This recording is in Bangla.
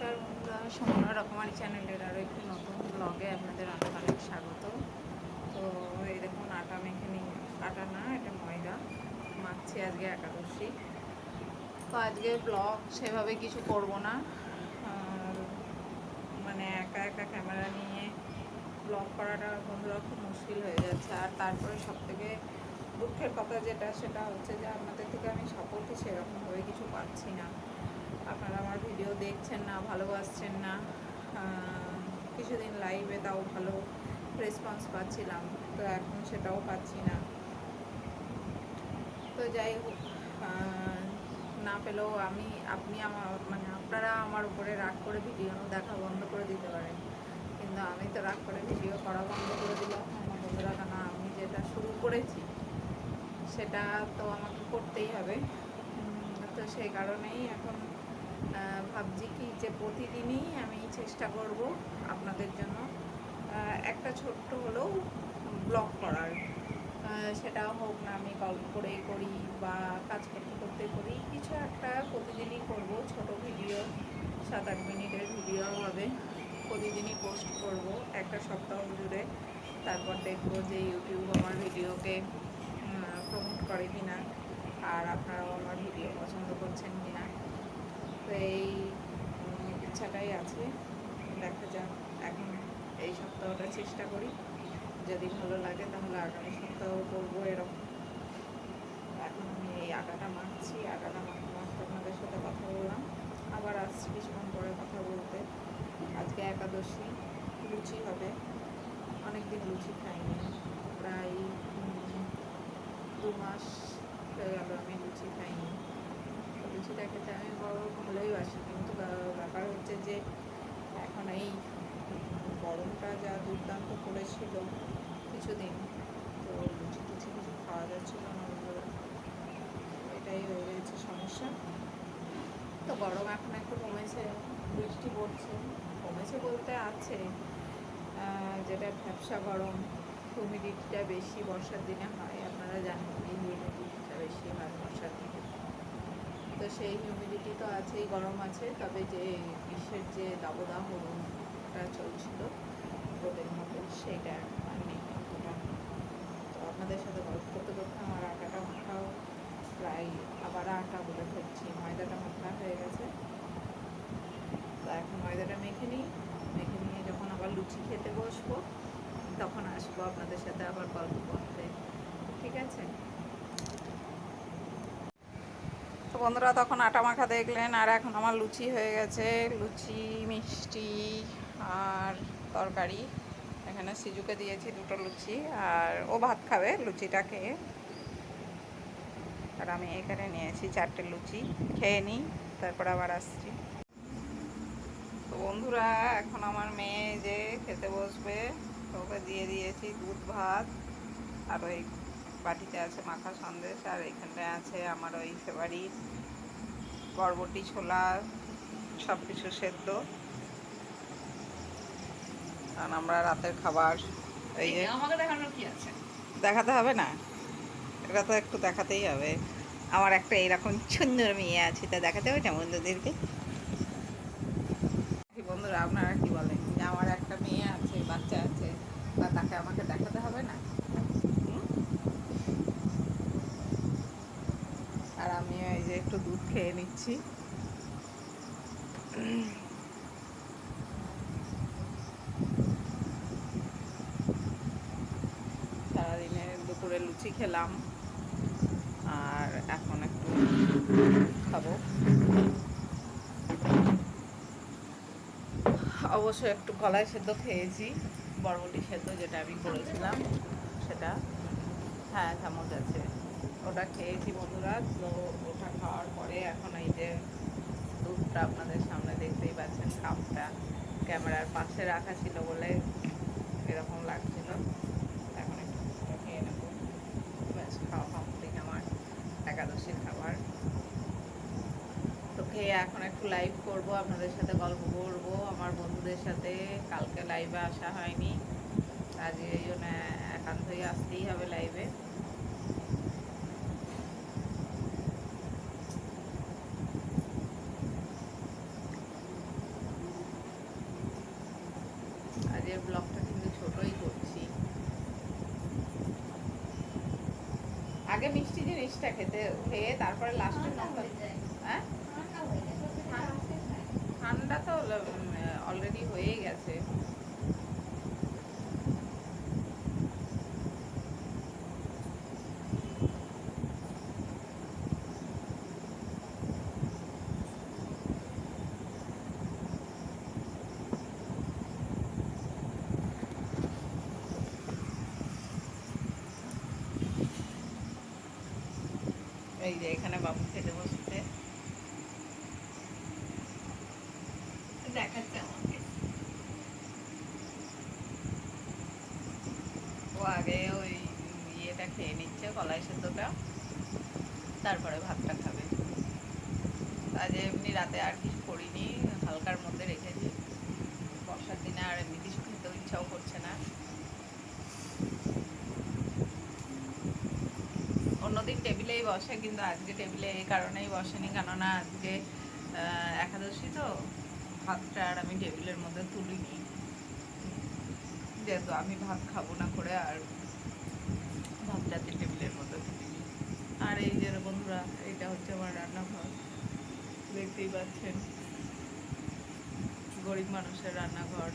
নমস্কার বন্ধুরা সময় রকমারি চ্যানেলের আরও একটি নতুন ব্লগে আপনাদের অনেক অনেক স্বাগত। তো এই দেখুন, আটা মেখে নিই। আটা না, এটা ময়দা। মাখছি আজকে একাদশী। তো আজকে ব্লগ সেভাবে কিছু করব না। মানে একা একা ক্যামেরা নিয়ে ব্লগ করাটা বন্ধুরা খুব মুশকিল হয়ে যাচ্ছে। আর তারপরে সব থেকে দুঃখের কথা যেটা, সেটা হচ্ছে যে আপনাদের থেকে আমি সাপোর্টই সেরকমভাবে কিছু পাচ্ছি না। আপনারা আমার ভিডিও দেখছেন না, ভালোবাসছেন না কিছুদিন লাইভে তাও ভালো রেসপন্স পাচ্ছিলাম, তো এখন সেটাও পাচ্ছি না। তো যাই হোক না পেলেও আমি, আপনি আমার মানে আপনারা আমার উপরে রাগ করে ভিডিও দেখা বন্ধ করে দিতে পারেন। কিন্তু আমি তো রাগ করে ভিডিও করা বন্ধ করে দিলাম, আমার বন্ধুরা কেন? আমি যেটা শুরু করেছি, সেটা তো আমাকে করতেই হবে। তো সেই কারণেই এখন ভাবছি কি যে প্রতিদিনই আমি চেষ্টা করব আপনাদের জন্য একটা ছোট্ট হলেও ব্লগ করার। সেটা হোক না, আমি গল্প করে করি বা কাজ করতে করতে করি, কিছু একটা প্রতিদিনই করব, ছোট ভিডিও সাত আট মিনিটের ভিডিও হবে, প্রতিদিনই পোস্ট করব একটা সপ্তাহ জুড়ে। তারপর দেখব যে ইউটিউব আমার ভিডিওকে প্রমোট করে কিনা, আর আপনারাও আমার ভিডিও পছন্দ করছেন কিনা তো এই ইচ্ছাটাই আছে। দেখা যাক, এখন এই সপ্তাহটা চেষ্টা করি। যদি ভালো লাগে তাহলে আগামী সপ্তাহ করব এরকম। এখন আমি এই আটাটা মাখছি আটাটা মাখতে মাখতে আপনাদের সাথে কথা বললাম। আবার আসছি কিছুক্ষণ পরে কথা বলতে। আজকে একাদশী, লুচি হবে। অনেক দিন লুচি খাইনি। প্রায় দু মাস হয়ে গেল আমি লুচি খাইনি। লুচিটা খেতে আমি বড় ভালোই বাসি কিন্তু ব্যাপার- হচ্ছে যে, এখন এই গরমটা যা দুর্দান্ত পড়েছিল কিছুদিন, তো টুচি কিছু খাওয়া যাচ্ছিল না এটাই হয়ে গেছে সমস্যা। তো গরম এখন একটু কমেছে, বৃষ্টি পড়ছে। কমেছে বলতে আছে যেটা ভ্যাবসা গরম হিউমিডিটিটা বেশি বর্ষার দিনে হয়, আপনারা জানেন, এই হিউমিডিটিটা বেশি হয় বর্ষার দিনে। তো সেই হিউমিডিটি তো আছেই, গরম আছে। তবে যে গ্রীষ্মের যে দাবদাহটা চলছিল রোদের মধ্যে সেইটা আর নেই অতটা তো আপনাদের সাথে গল্প করতে করতে আমার আটাটা মাখাও প্রায় আবার আটা বলে ফেলছি। ময়দাটা মাখা হয়ে গেছে। তো এখন ময়দাটা মেখে নিই। মেখে নিয়ে যখন আবার লুচি খেতে বসবো, তখন আসব আপনাদের সাথে আবার গল্প করতে। ঠিক আছে তো বন্ধুরা তখন আটা মাখা দেখলেন, আর এখন আমার লুচি হয়ে গেছে। লুচি, মিষ্টি আর তরকারি। এখানে সিজুকে দিয়েছি দুটো লুচি, আর ও ভাত খাবে লুচিটা খেয়ে। আর আমি এখানে নিয়েছি চারটে লুচি, খেয়ে নিই, তারপর আবার আসছি। তো বন্ধুরা, এখন আমার মেয়ে যে খেতে বসবে, ওকে দিয়ে দিয়েছি দুধ ভাত আর ওই বাটিতে আছে মাখা সন্দেশ আর এখানটায় আছে আমার ওই ফেভারিট বরবটি ছোলা সব কিছু সেদ্ধ। কারণ আমরা রাতের খাবার এই যে দেখাতে হবে না? এটা তো একটু দেখাতেই হবে। আমার একটা এরকম সুন্দর মেয়ে আছে তা দেখাতে হবে না বন্ধুদেরকে? বন্ধুরা আপনারা কি বলেন? যে আমার একটা মেয়ে আছে বাচ্চা আছে বা তাকে আমাকে দেখাতে হবে না হুম? আর আমি এই যে একটু দুধ খেয়ে নিচ্ছি। সারাদিনে দুপুরে লুচি খেলাম। আর এখন একটু খাব। অবশ্য একটু কলাই সেদ্ধ খেয়েছি, বরবটি সেদ্ধ যেটা আমি করেছিলাম, সেটা হ্যাঁ চামচ আছে। ওটা খেয়েছি বন্ধুরা, তো ওটা খাওয়ার পরে এখন এই যে দুধটা আপনাদের সামনে দেখতেই পাচ্ছেন কাপটা ক্যামেরার পাশে রাখা ছিল বলে এরকম লাগছিল। এখন একটু খেয়ে নেব। ব্যাস, খাওয়া কমপ্লিট আমার একাদশীর খাবার। তো খেয়ে এখন একটু লাইভ করব, আপনাদের সাথে গল্প করব। আমার বন্ধুদের সাথে কালকে লাইভে আসা হয়নি। আজকে এই জন্য একান্তই আসতেই হবে লাইভে আজকের ব্লগটা কিন্তু ছোটই করছি। আগে মিষ্টি জিনিসটা খেতে খেয়ে তারপরে লাস্টে হ্যাঁ ঠান্ডা তো অলরেডি হয়েই গেছে। এই যে এখানে বাবু খেতে বসছে। দেখাচ্ছে আমাকে। ও আগে ওই ইয়েটা খেয়ে নিচ্ছে, কলাই সেদ্ধটা। তারপরে ভাতটা খাবে। আজ এমনি রাতে আর কিছু করিনি, হালকার মধ্যে রেখেছি। বর্ষার দিনে আর এমনি কিছু খেতেও ইচ্ছাও করছে না অন্যদিন টেবিলেই বসে, কিন্তু আজকে টেবিলে এই কারণেই বসেনি। কেননা আজকে একাদশী তো ভাতটা আর আমি টেবিলের মধ্যে তুলিনি। যেহেতু আমি ভাত খাব না করে আর ভাতটাতে টেবিলের মধ্যে তুলিনি। আর এই যে বন্ধুরা, এটা হচ্ছে আমার রান্নাঘর। দেখতেই পাচ্ছেন, গরিব মানুষের রান্নাঘর।